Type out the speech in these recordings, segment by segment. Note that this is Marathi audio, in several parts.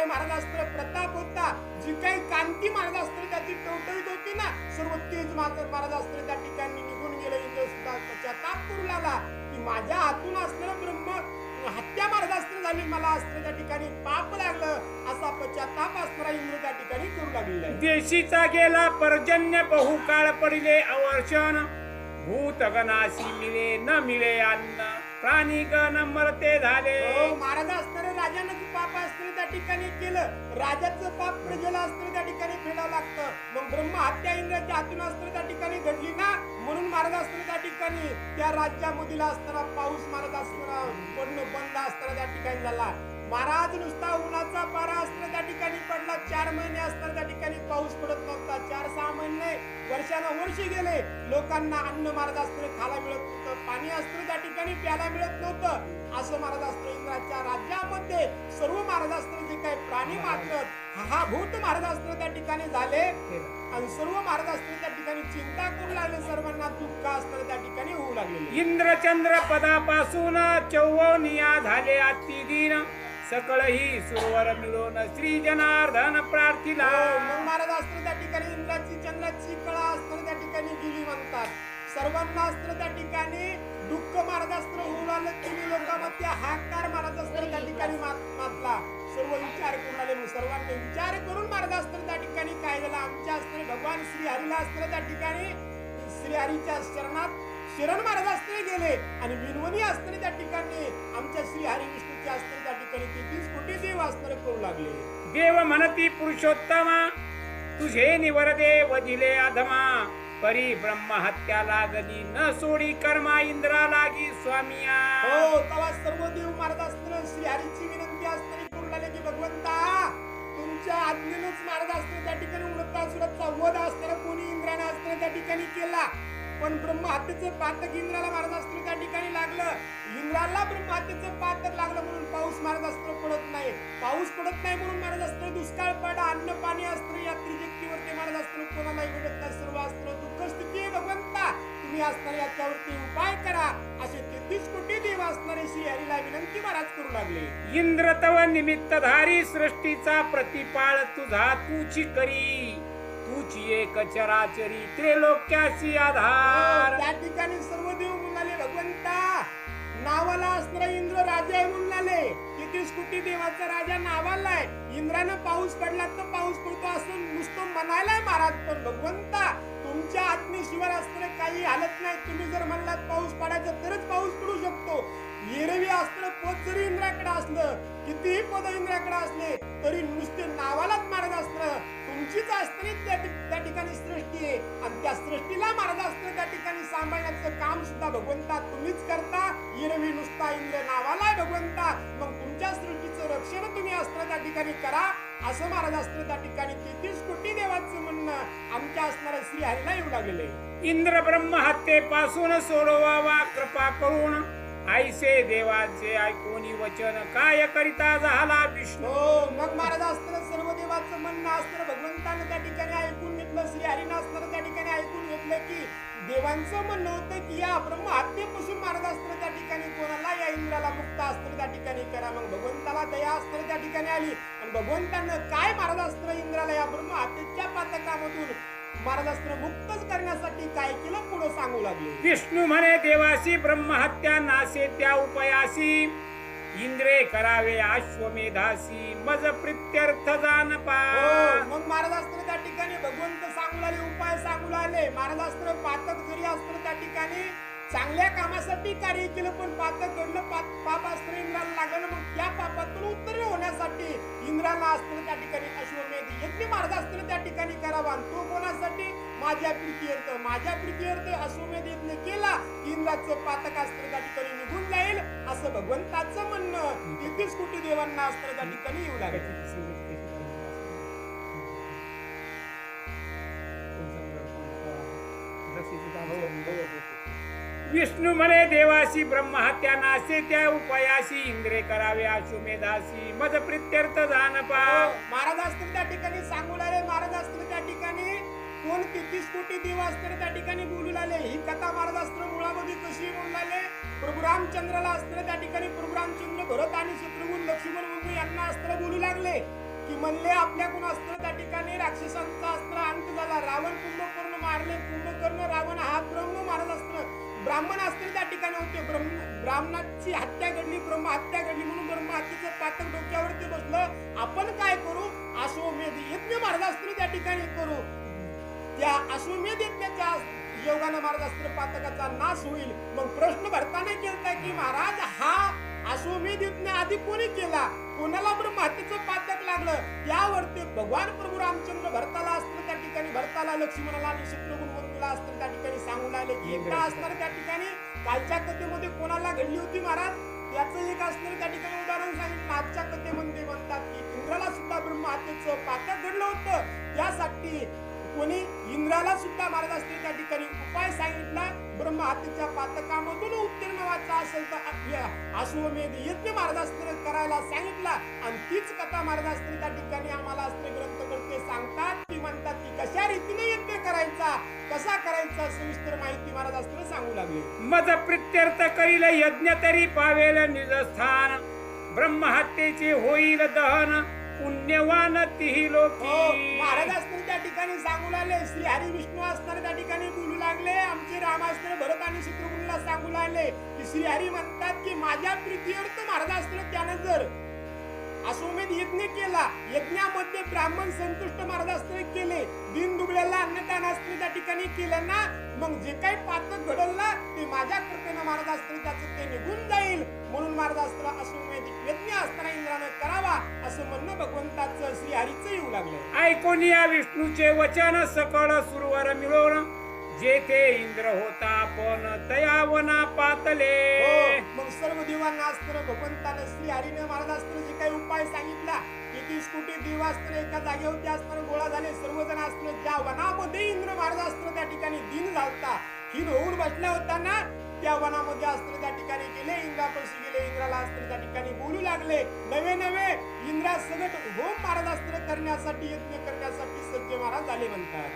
काय मार्गास्त्र प्रताप होता. जी काही कांती मार्गास्त्र त्याची टवटवीत होती ना सर्व तेज मार्गास्त्र त्या ठिकाणी निघून गेलं. इंद्र सुद्धा पश्चाताप करू लागला. की माझ्या हातून असलेलं ब्रह्म हत्या मार्गास्त्र झाली. मला अस्त्र त्या ठिकाणी पाप लागलं. असा पश्चाताप असणारा इंद्र त्या ठिकाणी करू लागलेला देशीचा गेला पर्जन्य बहुकाळ पडिले अवर्षण भूतगनाशी मिळे न मिळे अन्न. प्राणी गण मरते झाले. हो, महाराज असणारे राजानं जे पाप असतं त्या ठिकाणी केलं. राजाचं पाप प्रजेला असतं त्या ठिकाणी फेडावं लागतं. मग ब्रह्म हत्या इंद्राच्या हातून असतं त्या ठिकाणी घडली ना? म्हणून महाराज असतं त्या ठिकाणी. त्या राज्यामधील असताना पाऊस महाराज असताना पडणं बंद असताना त्या ठिकाणी झाला. महाराज नुसता उन्हाचा पारा असताना त्या ठिकाणी पडला. चार महिने असताना त्या ठिकाणी पाऊस पडत नव्हता. चार सहा महिने वर्षानं वर्षी गेले. लोकांना अन्न महाराज खायला मिळत नव्हतं पाणी असतं त्या ठिकाणी प्यायला मिळत नव्हतं. असं महाराज असतं इंद्राच्या राज्यामध्ये सर्व महाराज असताना जे काही प्राणी मात्र हा भूत महाराज असताना त्या ठिकाणी झाले. आणि सर्व महाराज असताना त्या ठिकाणी चिंता करू लागले सर्वांना दुःख असताना त्या ठिकाणी होऊ लागलेले. इंद्रचंद्र पदापासून चौवनिया झाले अति दिन सकळही सुरवर मिळून श्री जनार्दन प्रार्थिला. हो, मग महाराज असताना त्या ठिकाणी इंद्राची चंद्राची कळा अस्त्र त्या ठिकाणी गेली म्हणतात. सर्वांना अस्त्र त्या ठिकाणी दुःख मार्गास्त्र असतं होऊ लागलं तिन्ही लोकांमध्ये हाकार मार्गास्त्र त्या ठिकाणी मातला सर्व विचार करून आले सर्वांनी विचार करून मार्गास्त्र त्या ठिकाणी काय झालं आमच्या अस्त्र भगवान श्री हरीला असतं त्या ठिकाणी श्री हरीच्या शरणात शरण मार्गास्त्र गेले. आणि विनवणी अस्त्र त्या ठिकाणी आमच्या श्री हरी विष्णूच्या असताना त्या ठिकाणी तेहतीस कोटी देव अस्त्र करू लागले. देव म्हणती पुरुषोत्तमा तुझे निवर देव दिले अधमा परी ब्रह्म हत्या लागली न सोडी कर्मा इंद्रा लागी स्वामिया. हो तवा सर्व देव महाराज असताना श्री हरीची विनंती असताना पूर्ण की भगवंता तुमच्या आज्ञेनंच महाराज असताना त्या ठिकाणी उडता वृत्तासुराचा वध असताना कोणी इंद्राने असताना त्या ठिकाणी केला. पण ब्रह्महत्येचं पातक इंद्राला महाराज असताना त्या ठिकाणी लागलं. इंद्राला ब्रह्महत्येचं पातक लागलं म्हणून पाऊस महाराज असताना पडत नाही. पाऊस पडत नाही म्हणून महाराज असताना दुष्काळ पडा अन्न पाणी असतं या त्रिजक्तीवरती महाराज असताना कोणालाही भेटत सर्व असतं दुःख स्थिती भगवंता तुम्ही असताना याच्यावरती उपाय करा. असे तेहतीस कोटी देव असणारे श्री हरीला विनंती महाराज करू लागले. इंद्र तव निमित्तधारी सृष्टीचा प्रतिपाळ तुझा तूची करी. तूची एक चराचरी त्रिलोक्याची आधार. त्या ठिकाणी सर्व देव म्हणाले भगवंता नावाला असणारा इंद्र राजा आहे म्हणाले तेहतीस कोटी देवाचा राजा नावाला आहे. इंद्रानं पाऊस पडला तर पाऊस पडतो असं नुसतं म्हणायलाय महाराज पण भगवंता तुमच्या आत्मेशिवाय असणारं काही हालत नाही. तुम्ही जर म्हणलात पाऊस पडायचा तरच पाऊस पडू शकतो. येरवी असणारं पद जरी इंद्राकडे असलं कितीही पद इंद्राकडे असले तरी नुसते नावालाच मार्ग असणं तुमचीच असणारी त्या ठिकाणी सृष्टी आहे. आणि त्या सृष्टीला मार्ग असणं त्या ठिकाणी सांभाळण्याचं काम सुद्धा भगवंता तुम्हीच करता. येरवी नुसता इंद्र नावाला भगवंता. मग तुमच्या सृष्टीचं रक्षण तुम्ही असणं त्या ठिकाणी करा असं महाराज असतं त्या ठिकाणी तेहतीस कोटी देवाचं म्हणणं आमच्या असणाऱ्या श्री हरीला येऊ लागलेलं आहे इंद्र ब्रह्म हत्येपासून सोडवावा कृपा करून. आईसे देवाचे ऐकोनी वचन काय करिता झाला विष्णू? हो मग महाराज असताना सर्व देवाचं म्हणणं असताना भगवंतानं त्या ठिकाणी ऐकून घेतलं श्री हरीनं असताना त्या ठिकाणी ऐकून घेतलं की देवांचं म्हणणं होतं की या ब्रह्म हत्येपासून महाराज त्या ठिकाणी कोणाला या इंद्राला मुक्त असताना त्या ठिकाणी करा. मग भगवंताला दया असताना त्या ठिकाणी आली. आणि भगवंतानं काय मार्गास्त्र इंद्राला या ब्रह्महत्येच्या पातकामधून मार्गास्त्र मुक्तच करण्यासाठी काय केलं? पुढे सांगू लागले. विष्णू म्हणे देवासी ब्रह्महत्या नासे त्या उपायासी. इंद्रे करावे अश्वमेधासी मज प्रित्यर्थ जान पा हो, मग महाराजास्त्र त्या ठिकाणी भगवंत सांगू लागले उपाय सांगू लागले महाराजास्त्र पातक जरी असताना त्या ठिकाणी चांगल्या कामासाठी कार्य केलं पण पातक घडलं पाप पाप असताना इंद्राला लागलं मग त्या पापातून उत्तर होण्यासाठी इंद्राला अस्त्र त्या ठिकाणी अश्वमेध यज्ञ महाराज असताना त्या ठिकाणी करावा. आणि तो कोणासाठी? माझ्या प्रीतीयर्थ माझ्या प्रीतीयर्थ अश्वमेध यज्ञ केला इंद्राचं पातक असताना त्या ठिकाणी निघून जाईल असं भगवंताचं म्हणणं. तेहतीस कोटी देवांना असताना त्या ठिकाणी येऊ लागेल विष्णू म्हणे देवासी ब्रह्महत्या नासे त्या उपायासी इंद्रे करावे अश्वमेधासी मज प्रित्यर्थ जान पा. महाराज असतील त्या ठिकाणी सांगू लागले? महाराज असतील त्या ठिकाणी कोटी त्या ठिकाणी बोलू लागले. ही कथा महाराज अस्त्र मुळामध्ये कशी बोलू लागले? प्रभू रामचंद्राला अस्त्र त्या ठिकाणी प्रभू रामचंद्र भरत आणि शत्रुघ्न लक्ष्मण बंधू यांना अस्त्र बोलू लागले. की म्हणले आपल्याकडून अस्त्र त्या ठिकाणी राक्षसांचा अस्त्र अंत झाला. रावण कुंभकर्ण मारले. कुंभकर्ण रावण हा ब्रह्म महाराज अस्त्र ब्राह्मण अस्त्र त्या ठिकाणी होते. ब्रह्म ब्राह्मणाची हत्या घडली. ब्रह्म हत्या घडली म्हणून ब्रह्म हत्येचं पातक डोक्यावरती बसलं. आपण काय करू? अश्वमेध यज्ञ महाराज अस्त्र त्या त्या अश्वमेध यज्ञाच्या योगानं मार्गास्त्र पातकाचा नाश होईल. मग प्रश्न भरताना केलता की महाराज हा अश्वमेध यज्ञ आधी कोणी केला? कोणाला ब्रह्महत्येचं पातक लागलं? त्यावरती भगवान प्रभू रामचंद्र भरताला अस्त्र त्या ठिकाणी. भरताला लक्ष्मणाला आणि शत्रुघ्न म्हणून अस्त्र त्या ठिकाणी सांगू लागले की एकदा असणार त्या ठिकाणी कालच्या कथेमध्ये कोणाला घडली होती महाराज? याचं एक असणार त्या ठिकाणी उदाहरण सांगितलं. आजच्या कथेमध्ये म्हणतात की इंद्राला सुद्धा ब्रह्महत्येचं पातक घडलं होतं. त्यासाठी कोणी इंद्राला सुद्धा मार्गास्त्र त्या ठिकाणी? उपाय सांगितला. ब्रह्महत्येच्या पातकामधून उत्तीर्ण व्हायचा असेल तर अश्वमेध यज्ञ मार्गास्त्र करायला सांगितला. आणि तीच कथा मार्गास्त्र त्या ठिकाणी आम्हाला अस्त्र ग्रंथकर्ते सांगतात. ती म्हणतात की कशा रीतीने यज्ञ करायचा? कसा करायचा? सविस्तर माहिती महाराज सांगू लागले. मज प्रित्यर्थ करील यज्ञ तरी पावेल निजस्थान. ब्रह्महत्येचे होईल दहन. पुण्यवान तिही लोक. हो, महाराज त्या ठिकाणी सांगू लागले. श्री हरी विष्णू असताना त्या ठिकाणी बोलू लागले. आमचे रामास्त्र भरत आणि शत्रुघ्नला सांगू लागले की श्री हरी म्हणतात की माझ्या प्रीतीअर्थ महाराज असताना त्यानं जर अश्वमेध यज्ञ केला. यज्ञामध्ये ब्राह्मण संतुष्ट महाराज केले. दिन दुबळ्याला अन्नदान असते त्या ठिकाणी केलं ना मग जे काही पात्र घडल ना ते माझ्या कृपेनं महाराज असताना त्याचं ते निघून जाईल. म्हणून महाराज असताना यज्ञ असताना इंद्रानं करावा असं म्हणणं भगवंताचं श्री हरीचं येऊ लागलं ऐकून या विष्णूचे वचन सकळ सुरवर मिळवून जेथे इंद्र होता पण तयावना पातले. हो, मग सर्व देवांना भगवंतानं श्री हरीने महाराज अस्त्र जे काही उपाय सांगितला. किती कोटी देव अस्त्र एका जागेवरती अस्त्र गोळा झाले. सर्वजण अस्त्र ज्या वनामध्ये इंद्र महाराज अस्त्र त्या ठिकाणी दिन झालता हिन होऊन बसला होता ना त्या वनामध्ये अस्त्र त्या ठिकाणी गेले इंद्रापाशी गेले इंद्राला अस्त्र त्या ठिकाणी बोलू लागले. नवे नवे इंद्रा सगट होम महाराज अस्त्र करण्यासाठी यज्ञ करण्यासाठी सज्ज महाराज झाले म्हणतात.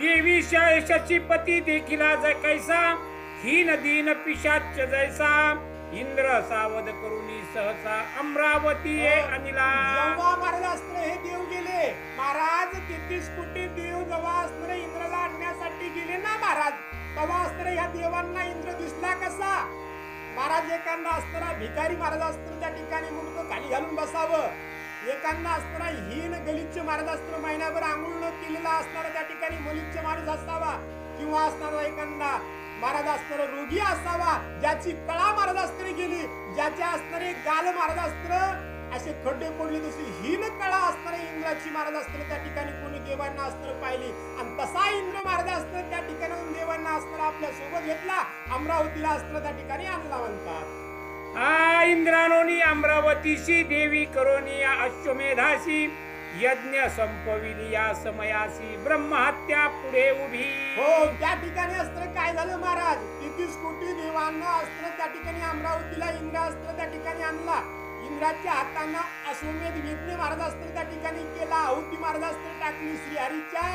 देवी शायशाची पती देखील आज कैसा? ही नदीन पिशाच जैसा. इंद्र सावध करुनी सहसा अमरावती ये अनिला. जेव्हा महाराज अस्त्र हे देव गेले महाराज तेहतीस कोटी देव जेव्हा अस्त्र इंद्राला आणण्यासाठी गेले ना महाराज? तेव्हा अस्त्र ह्या देवांना इंद्र दिसला कसा? महाराज एकांना अस्त्र भिकारी महाराज अस्त्र त्या ठिकाणी मुंडकं खाली घालून बसावं. एकांना अस्त्र हीन गलिच्छ महाराज अस्त्र महिनाभर आंघोळ न केलेला असणारा त्या ठिकाणी मलिच्छ माणूस असावा किंवा असणारा एखादा महाराज अस्त्र रोगी असावा ज्याची कळा महाराज अस्त्र गेली ज्याच्या असणारे गाल महाराज अस्त्र असे खड्डे पडले तशी हीन कळा असणारे इंद्राची महाराज अस्त्र त्या ठिकाणी देवांना अस्त्र पाहिली. आणि तसा इंद्र महाराज अस्त्र त्या ठिकाणी देवांना अस्त्र आपल्यासोबत घेतला. अमरावतीला अस्त्र त्या ठिकाणी आणला म्हणतात. आ इंद्रानोनी अमरावतीशी देवी करोनी अश्वमेधाशी यज्ञ संपविली या समयासी ब्रह्महत्या पुढे उभी. हो त्या ठिकाणी अस्त्र काय झालं महाराज? तेहतीस कोटी देवांना अस्त्र त्या ठिकाणी अमरावतीला इंद्र अस्त्र त्या ठिकाणी आणला. इंद्राच्या हातांना अश्वमेध यज्ञ महाराज अस्त्र त्या ठिकाणी केला. आहुती महाराज अस्त्र टाकली. श्रीहरीच्या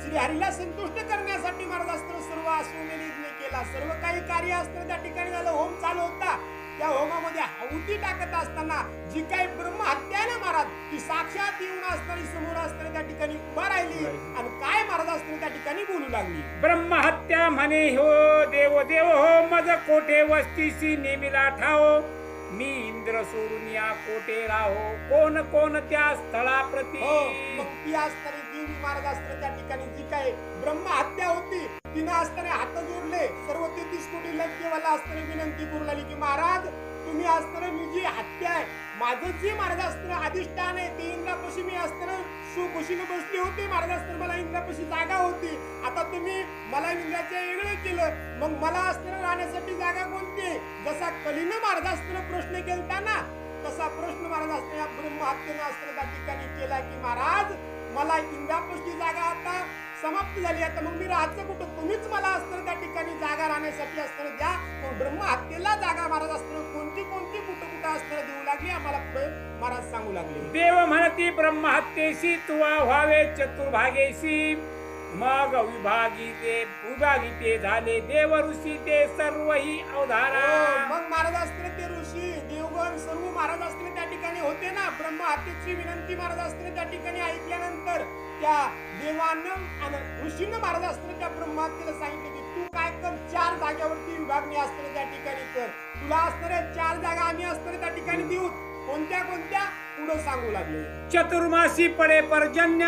श्रीहरीला संतुष्ट करण्यासाठी महाराज अस्त्र सर्व अश्वमेध यज्ञ केला. सर्व काही कार्य अस्त्र त्या ठिकाणी झालं. होम चालू होता. त्या होमामध्ये आहुती टाकत असताना जी काही ब्रह्म हत्या ना महाराज ती साक्षात येऊन असणारी समोर असताना त्या ठिकाणी उभा राहिली आणि काय महाराज असताना त्या ठिकाणी बोलू लागली. ब्रह्महत्या म्हणे हो देव देव हो मज कोठे वस्तीशी नेमिला ठाओ मी इंद्र सोडून या कोठे राहो? कोण कोण त्या स्थळाप्रती? हो मग ती देवी असताना त्या ठिकाणी जी काही ब्रह्म हत्या होती तिनं असताना हात जोडले. सर्व तेहतीस कोटी लंकेवाला असताना विनंती करू लागली की महाराज असताना मी जी हत्या आहे माझं जे महाराज असताना अधिष्ठान आहे ते इंद्रापाशी मी असताना सुखुशीने बसले होती. मार्गास्त्र मला इंद्रापाशी जागा होती. आता तुम्ही मला इंद्राच्या वेगळं केलं. मग मला असताना राहण्यासाठी जागा कोणती जसा कलीनं मार्गास्त्र प्रश्न केलता ना तसा प्रश्न महाराज असताना ब्रह्महत्येनं असताना त्या ठिकाणी केला की महाराज मला इंद्रापाशी जागा आता समाप्त झाली. आता मग मी राहायचं कुठं? तुम्हीच मला असताना त्या ठिकाणी जागा राहण्यासाठी असताना द्या. मग ब्रह्म हत्येला जागा महाराज असताना देऊ लागली आम्हाला महाराज सांगू लागले. देव म्हणती ब्रह्महत्येशी तुवा व्हावे चतुर्भागेशी. मग विभागी ते विभागी ते झाले देव ऋषी ते सर्वही अवधारा. हो, मग महाराज असताना ते ऋषी देवगण सर्व महाराज असताना त्या ठिकाणी होते ना? ब्रह्म हत्येची विनंती महाराज असताना त्या ठिकाणी ऐकल्यानंतर त्या देवानं आणि ऋषीनं महाराज असताना त्या ब्रह्मात्याला सांगितले की तू काय कर चार जाग्यावरती विभागणी असताना त्या ठिकाणी कर. तुला जागा आम्ही असताना त्या ठिकाणी देऊ कोणत्या कोणत्या पुढे सांगू लागले? चतुर्मासी पडे पर्जन्य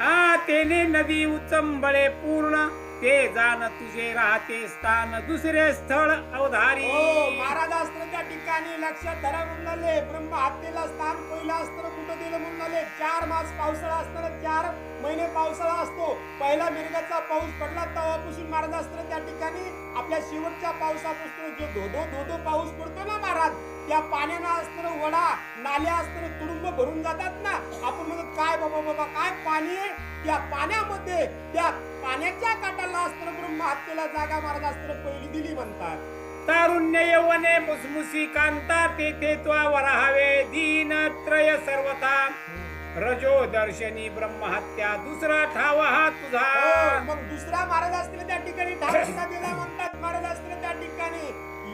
आ तेने नदी उचंबळे पूर्ण. ते जाण तुझे राहते स्थान. दुसरे स्थळ अवधारी. हो महाराज त्या ठिकाणी लक्षात धरा म्हणाले ब्रह्म हत्येला स्थान पहिलं अस्त्र कुठं दिलं म्हणाले चार मास पावसाळा असताना चार महिने पावसाळा असतो. पहिला मिरगाचा पाऊस पडला तेव्हापासून महाराज अस्त्र त्या ठिकाणी आपल्या शेवटच्या पावसापासून जो धोधो धोधो पाऊस पडतो ना महाराज त्या पाण्यानं अस्त्र वडा नाल्या अस्त्र तुडुंब भरून जातात ना. आपण म्हणतो काय बाबा बाबा काय पाणी त्या पाण्यामध्ये त्या पाण्याच्या काटाला असताना ब्रह्म हत्येला जागा महाराज असताना पहिली दिली म्हणतात. तारुण्य यवने मुसमुसी कांता तेथे त्वा वराहावे दीन त्रय सर्वथा. रजो दर्शनी ब्रह्महत्या दुसरा ठाव हा तुझा. हो, मग दुसरा महाराज असतील त्या ठिकाणी ढाका दिला म्हणतात. महाराज असतील त्या ठिकाणी.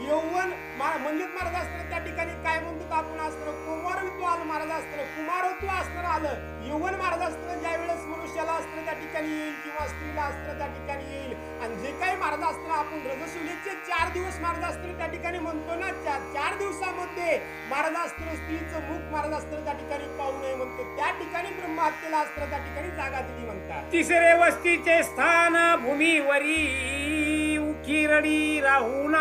यौवन म्हणजेच महाराज असतील त्या ठिकाणी काय म्हणतो आपण असताना कुमारत्व आलं महाराज कुमारत्व कुमार आलं यवन महाराज असताना ज्या वेळेस मनुष्याला अस्त्र त्या ठिकाणी येईल किंवा स्त्रीला अस्त्र त्या ठिकाणी येईल. आणि जे काही महाराज आपण रजशुलीचे चार दिवस महाराज त्या ठिकाणी म्हणतो ना चार चार दिवसामध्ये महाराज स्त्रीचं मुख महाराज त्या ठिकाणी पाहू नये म्हणतो. त्या ठिकाणी ब्रह्महत्येला असताना त्या ठिकाणी जागा दिली म्हणतात. तिसरे वस्तीचे स्थान भूमीवरी राहू राहून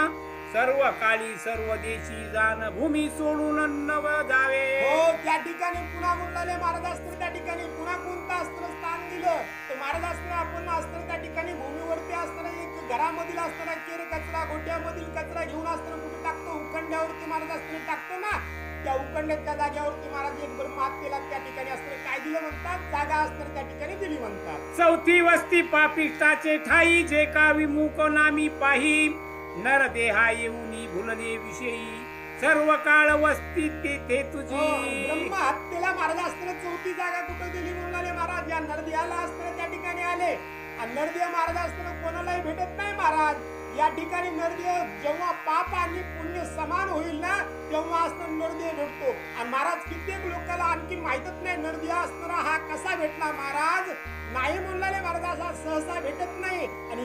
सर्व काळी सर्व देशी जाण भूमी सोडून नव जावे. हो त्या ठिकाणी पुन्हा म्हणलेले महाराज असताना त्या ठिकाणी पुन्हा कोणतं अस्त्र स्थान दिलं? तर महाराज असताना आपण असताना त्या ठिकाणी भूमीवरती असताना एक घरामधील असताना केर कचरा गोट्यामधील कचरा घेऊन असताना कुठे टाकतो? उखंड्यावरती महाराज असताना टाकतो ना? त्या उखंड्याच्या जाग्यावरती महाराज एक ब्रह्मात्तेला त्या ठिकाणी असताना काय दिलं म्हणतात? जागा असताना त्या ठिकाणी दिली म्हणतात. चौथी वस्ती पापिष्टाचे ठाई जे का विमुख नामी पाही. नर देहा येऊनी भुलले विषयी सर्व काळ वस्ती तेथे तुझी. हो, ब्रह्म हत्येला असताना चौथी जागा कुठं दिली म्हणून महाराज? या नरदेहाला असताना त्या ठिकाणी आले. आणि नरदेह महाराज असताना कोणालाही भेटत नाही महाराज. या ठिकाणी नरदेह जेव्हा पाप आणि पुण्य समान होईल ना तेव्हा असताना नरदेह भेटतो. आणि महाराज कित्येक लोकांना आणखी माहितच नाही नरदेह असणारा हा कसा भेटला महाराज? नाही म्हणलाले महाराज सहसा भेटत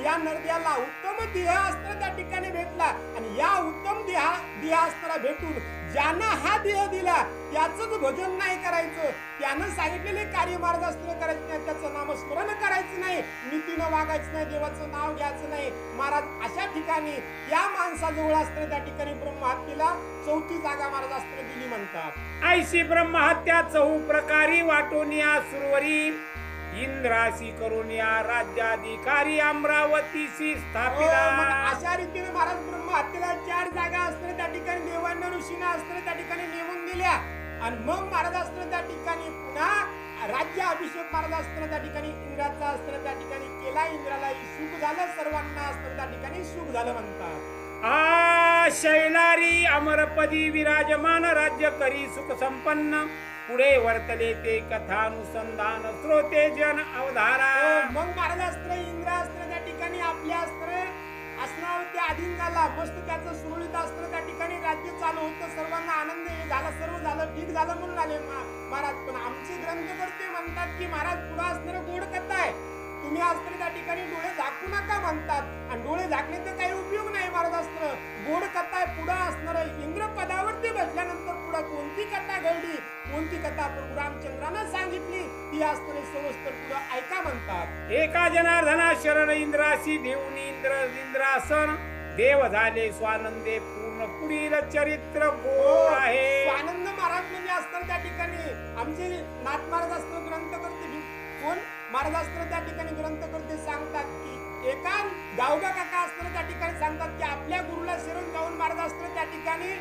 या नरदेवाला उत्तम देह अस्त्र त्या ठिकाणी भेटला. आणि या उत्तम देहा देह भेटून ज्यांना हा देह दिला त्याचंच भजन नाही करायचं. त्यानं सांगितलेले कार्य मार्ग करायचं नाही त्याचं नामस्मरण करायचं नाही नीतीनं वागायचं नाही देवाचं नाव घ्यायचं नाही. महाराज अशा ठिकाणी या माणसाजवळ असत्र त्या ठिकाणी ब्रह्महत्येला चौथी जागा महाराज असताना दिली म्हणतात. ऐशी ब्रह्महत्या चौ प्रकारी वाटून या सुरवरी. इंद्रासी करून या राज्याधिकारी अमरावतीशी हो, स्थापिला अशा रीतीने महाराज ब्रह्महत्येला चार जागा असताना त्या ठिकाणी देवांना ऋषीना असताना त्या ठिकाणी नेमून दिल्या. आणि मग महाराज असताना त्या ठिकाणी पुन्हा राज्य अभिषेक महाराज असताना त्या ठिकाणी इंद्राचा असताना त्या ठिकाणी केला इंद्राला सुख झालं सर्वांना असताना त्या ठिकाणी सुख झालं म्हणतात. आ शैलारी अमरपदी विराजमान राज्य करी सुख संपन्न पुढे वर्तले ते कथानुसंधान श्रोते जन अवधारा. हो, मग महाराजास्त्र इंद्रास्त्र त्या ठिकाणी आपले अस्त्र ते अधीन झाला मस्त त्याचं सुरळीत अस्त्र त्या ठिकाणी राज्य चालू होतं. सर्वांना आनंद हे झाला सर्व झालं ठीक झालं म्हणून आले महाराज. पण आमचे ग्रंथकर्ते म्हणतात की महाराज पुढं असणारं गोड कथा आहे तुम्ही अस्त्र त्या ठिकाणी डोळे झाकू नका म्हणतात. आणि डोळे झाकण्याचा काही उपयोग नाही महाराज अस्त्र गोड कथा पुढे असणार इंद्र पदावरती बसल्यानंतर पुढे कोणती कथा घडली? कोणती कथा प्रभू रामचंद्रानं सांगितली? ती असणारे सविस्तर पुढे ऐका म्हणतात. एका जनार्दना शरण इंद्रासी देऊन इंद्र इंद्रासन. देव झाले स्वानंदे पूर्ण पुढील चरित्र गोड आहे. आनंद महाराज म्हणजे असतात त्या ठिकाणी. आमचे नाथ महाराज असतात ग्रंथ करते कोण? महाराज त्या ठिकाणी ग्रंथ करते सांगतात की एका गावगा काका असताना त्या ठिकाणी सांगतात की आपल्या गुरुला शरण जाऊन महाराजास्त्र त्या ठिकाणी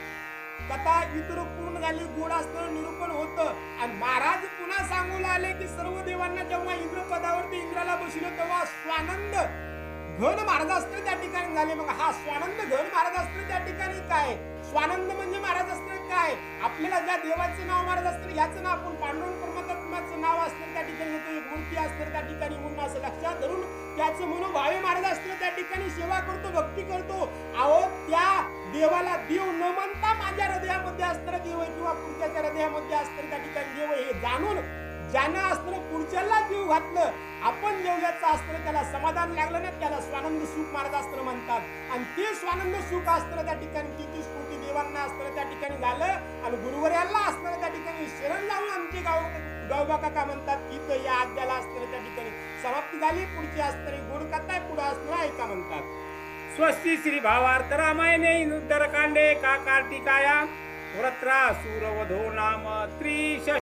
कथा इतर पूर्ण झाली गोड असताना निरूपण होतं. आणि महाराज पुन्हा सांगू आले की सर्व देवांना जेव्हा इंद्रपदावरती इंद्राला बसलं तेव्हा स्वानंद घन महाराजास्त्र त्या ठिकाणी झाले. मग हा स्वानंद घन महाराजास्त्र त्या ठिकाणी काय? स्वानंद म्हणजे महाराज असतं काय? आपल्याला ज्या देवाचं नाव महाराजास्त्र याचं नाव आपण पांडुरंग परमात्माचं नाव असतं त्या ठिकाणी होतं एक मूर्ती असतं त्या ठिकाणी म्हणून असं लक्षात धरून त्याचं म्हणून भावे महाराज असतं त्या ठिकाणी सेवा करतो भक्ती करतो. अहो त्या देवाला देव न म्हणता माझ्या हृदयामध्ये असतं देव आहे किंवा पुढच्याच्या हृदयामध्ये असतं त्या ठिकाणी देव हे जाणून ज्यानं अस्त्र पुढच्याला देव घातलं आपण जेवल्याचं अस्त्र त्याला समाधान लागलं ना त्याला स्वानंद सुख महाराज अस्त्र म्हणतात. आणि ते स्वानंद सुख अस्त्र त्या ठिकाणी किती स्फूर्ती देवांना असताना त्या ठिकाणी झालं आणि गुरुवर्याला असताना त्या ठिकाणी शरण लावून आमचे गाव. गावबा काका म्हणतात इथं या आद्याला असताना त्या ठिकाणी समाप्ती झाली पुढची अस्त्र गुण कथा पुढे अस्त्र ऐका म्हणतात. स्वस्ती श्री भावार्थ रामायणे उत्तरकांडे का कार्तिकाया व्रत्रा सूरवधो नाम त्रिश